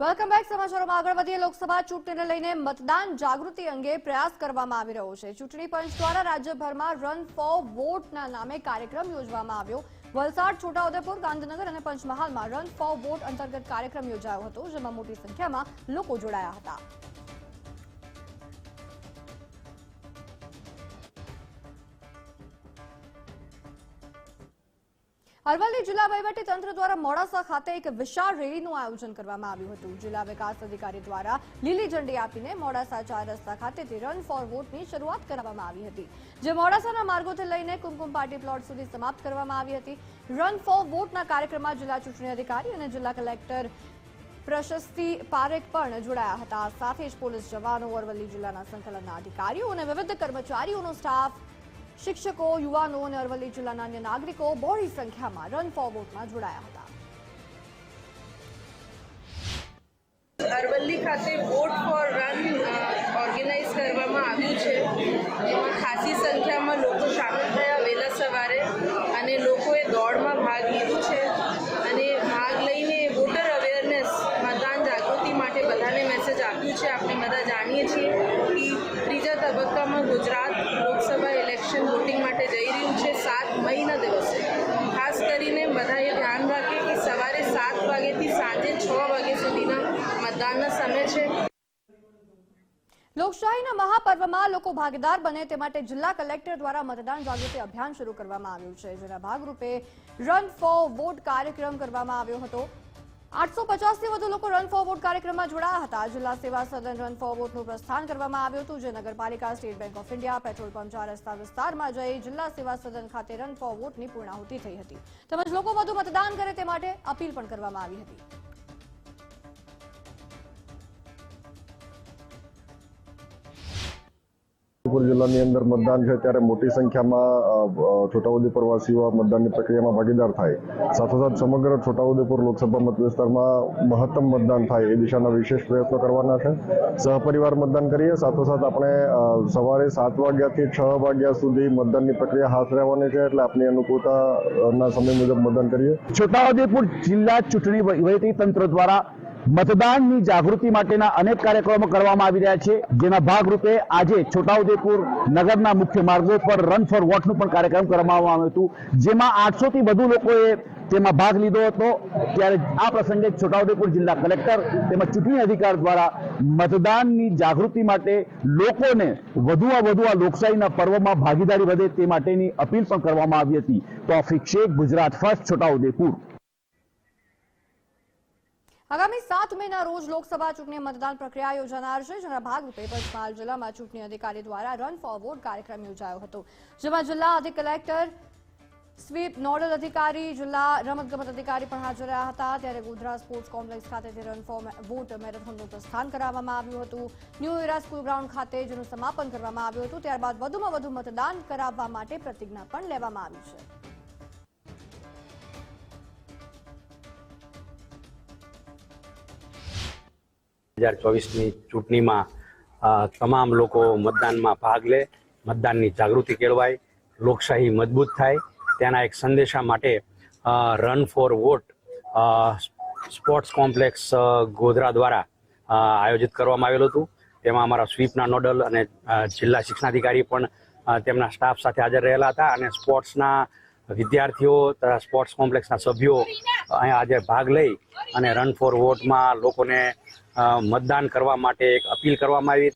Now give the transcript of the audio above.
Welcome back સમાચારોમાં આગળ વધીએ. લોકસભા ચૂંટણીને લઈને મતદાન જાગૃતિ અંગે પ્રયાસ કરવામાં આવી રહ્યો છે. ચૂંટણી પંચ દ્વારા રાજ્યભરમાં રન ફોર વોટના નામે કાર્યક્રમ યોજવામાં આવ્યો. વલસાડ, છોટાઉદેપુર, ગાંધીનગર અને પંચમહાલમાં રન ફોર વોટ અંતર્ગત કાર્યક્રમ યોજાયો હતો, જેમાં મોટી સંખ્યામાં લોકો જોડાયા હતા. અરવલ્લી જિલ્લા તંત્ર દ્વારા મોડાસા ખાતે એક વિશાળ રેલીનું આયોજન કરવામાં આવ્યું હતું. જિલ્લા વિકાસ અધિકારી દ્વારા લીલી ઝંડી આપીને મોડાસા ચાર રસ્તા ખાતેથી રન ફોર વોટની શરૂઆત કરવામાં આવી હતી, જે મોડાસાના માર્ગોથી લઈને કુમકુમ પાર્ટી પ્લોટ સુધી સમાપ્ત કરવામાં આવી હતી. રન ફોર વોટના કાર્યક્રમમાં જિલ્લા ચૂંટણી અધિકારી અને જિલ્લા કલેક્ટર પ્રશસ્તિ પારેખ પણ જોડાયા હતા. સાથે જ પોલીસ જવાનો, અરવલ્લી જિલ્લાના સંકલનના અધિકારીઓ અને વિવિધ કર્મચારીઓનો સ્ટાફ શિક્ષકો, યુવાનો અને અરવલ્લી જિલ્લાના અન્ય નાગરિકો બહોળી સંખ્યામાં રન ફોર વોટમાં જોડાયા હતા. અરવલ્લી ખાતે વોટ ફોર રન ઓર્ગેનાઇઝ કરવામાં આવ્યું છે એમાં ખાસી સંખ્યામાં લોકો સામેલ થયા વહેલા સવારે અને લોકોએ દોડમાં ભાગ લીધો છે અને ભાગ લઈને વોટર અવેરનેસ મતદાન જાગૃતિ બધાને મેસેજ આપ્યું છે. આપણે બધા જાણીએ છીએ કે ત્રીજા તબક્કામાં ગુજરાત લોકસભા ઇલેક્શન વોટિંગ માટે જઈ રહ્યું છે સાત મઈના દિવસે. ખાસ કરીને બધાએ ધ્યાન રાખે કે સવારે સાત વાગ્યાથી સાંજે છ વાગ્યા સુધીના મતદાનના સમય છે. લોકશાહીના મહાપર્વમાં લોકો ભાગીદાર બને તે માટે જિલ્લા કલેક્ટર દ્વારા મતદાન જાગૃતિ અભિયાન શરૂ કરવામાં આવ્યું છે. જેના ભાગરૂપે રન ફોર વોટ કાર્યક્રમ કરવામાં આવ્યો હતો. આઠસો પચાસથી વધુ લોકો રન ફોર વોટ કાર્યક્રમમાં જોડાયા હતા. જિલ્લા સેવા સદન રન ફોર વોટનું પ્રસ્થાન કરવામાં આવ્યું હતું. જે નગરપાલિકા, state bank of India, petrol pump ચાર રસ્તા વિસ્તારમાં જઈ જિલ્લા સેવા સદન ખાતે રન ફોર વોટની પૂર્ણાહુતિ થઈ હતી. તેમજ લોકો વધુ મતદાન કરે તે માટે અપીલ પણ કરવામાં આવી હતી. છોટાઉદેપુર જિલ્લાની અંદર મતદાન છે ત્યારે મોટી સંખ્યામાં છોટાઉદેપુર વાસીઓ મતદાનની પ્રક્રિયામાં ભાગીદાર થાય. સાથોસાથ સમગ્ર છોટાઉદેપુર લોકસભા મતવિસ્તારમાં મહત્તમ મતદાન થાય એ દિશાના વિશેષ પ્રયત્નો કરવાના છે. સહપરિવાર મતદાન કરીએ, સાથોસાથ આપણે સવારે સાત વાગ્યાથી છ વાગ્યા સુધી મતદાનની પ્રક્રિયા હાથ રહેવાની છે એટલે આપની અનુકૂળતાના સમય મુજબ મતદાન કરીએ. છોટાઉદેપુર જિલ્લા ચૂંટણી વહીવટી તંત્ર દ્વારા મતદાનની જાગૃતિ માટેના અનેક કાર્યક્રમો કરવામાં આવી રહ્યા છે, જેના ભાગરૂપે આજે છોટાઉદેપુર નગરના મુખ્ય માર્ગો પર રન ફોર વોટનું પણ કાર્યક્રમ કરવામાં આવ્યું હતું, જેમાં આઠસોથી વધુ લોકોએ તેમાં ભાગ લીધો હતો. ત્યારે આ પ્રસંગે છોટાઉદેપુર જિલ્લા કલેક્ટર તેમજ ચૂંટણી અધિકાર દ્વારા મતદાનની જાગૃતિ માટે લોકોને વધુમાં વધુ આ લોકશાહીના પર્વમાં ભાગીદારી વધે તે માટેની અપીલ પણ કરવામાં આવી હતી. તોફિક શેખ ગુજરાત ફર્સ્ટ, છોટાઉદેપુર. આગામી સાત મેના રોજ લોકસભા ચૂંટણી મતદાન પ્રક્રિયા યોજાનાર છે, જેના ભાગરૂપે પંચમહાલ જિલ્લામાં ચૂંટણી અધિકારી દ્વારા રન ફોર વોટ કાર્યક્રમ યોજાયો હતો. જેમાં જિલ્લા અધિક કલેક્ટર, સ્વીપ નોડલ અધિકારી, જિલ્લા રમતગમત અધિકારી પણ હાજર રહ્યા હતા. ત્યારે ગોધરા સ્પોર્ટ્સ કોમ્પ્લેક્સ ખાતેથી રન ફોર વોટ મેરેથોનનું પ્રસ્થાન કરાવવામાં આવ્યું હતું. ન્યૂ એરા સ્કૂલ ગ્રાઉન્ડ ખાતે જેનું સમાપન કરવામાં આવ્યું હતું. ત્યારબાદ વધુમાં વધુ મતદાન કરાવવા માટે પ્રતિજ્ઞા પણ લેવામાં આવી છે. હજાર ચોવીસની ચૂંટણીમાં તમામ લોકો મતદાનમાં ભાગ લે, મતદાનની જાગૃતિ કેળવાય, લોકશાહી મજબૂત થાય. તેના એક સંદેશા માટે run for vote sports complex Godhra દ્વારા આયોજિત કરવામાં આવેલું હતું. તેમાં અમારા સ્વીપના નોડલ અને જિલ્લા શિક્ષણાધિકારી પણ તેમના સ્ટાફ સાથે હાજર રહેલા હતા અને સ્પોર્ટ્સના વિદ્યાર્થીઓ તથા સ્પોર્ટ્સ કોમ્પ્લેક્સના સભ્યો અહીંયા આજે ભાગ લઈ અને રન ફોર વોટમાં લોકોને મતદાન કરવા માટે એક અપીલ કરવામાં આવી.